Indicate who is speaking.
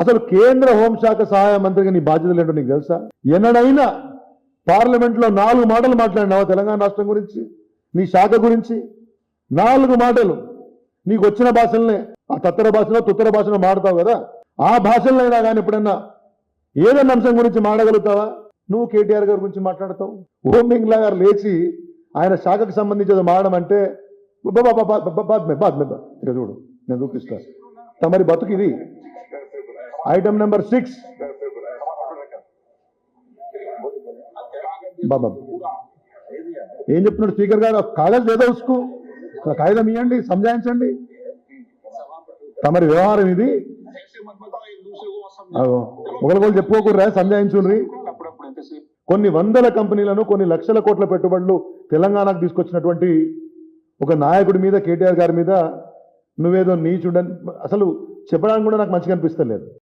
Speaker 1: అసలు కేంద్ర హోంశాఖ సహాయ మంత్రిగా నీ బాధ్యతలు ఏంటో నీకు తెలుసా ఎన్నడైనా పార్లమెంట్లో నాలుగు మాటలు మాట్లాడినావా తెలంగాణ రాష్ట్రం గురించి నీ శాఖ గురించి నాలుగు మాటలు నీకు వచ్చిన భాషలనే ఆ తత్తర భాషలో తుత్తర భాషలో మాడతావు కదా ఆ భాషలైనా కానీ ఎప్పుడన్నా ఏదైనా అంశం గురించి మాడగలుగుతావా నువ్వు కేటీఆర్ గారి గురించి మాట్లాడతావు ఓం బింగ్లా గారు లేచి ఆయన శాఖకు సంబంధించి ఏదో మాడడం అంటే బాబా బాబా బా- బా- బాద్ మే బాద్ మే బా. ఇక చూడు నేను చూపిస్తా తమరి బతుకు ఇది ఐటమ్ నెంబర్ సిక్స్ బాబా. ఏం చెప్తున్నాడు స్పీకర్ గారు? కాగజ్ లేదా కాగితం ఇవ్వండి సంజాయించండి. తమరి వ్యవహారం ఇది. ఒకరికొకరు చెప్పుకోకూడరా సంజాయించుండ్రి కొన్ని వందల కంపెనీలను కొన్ని లక్షల కోట్ల పెట్టుబడులు తెలంగాణకు తీసుకొచ్చినటువంటి ఒక నాయకుడి మీద కేటీఆర్ గారి మీద నువ్వేదో నీచుండని అసలు చెప్పడానికి కూడా నాకు మంచిగా అనిపిస్తలేదు.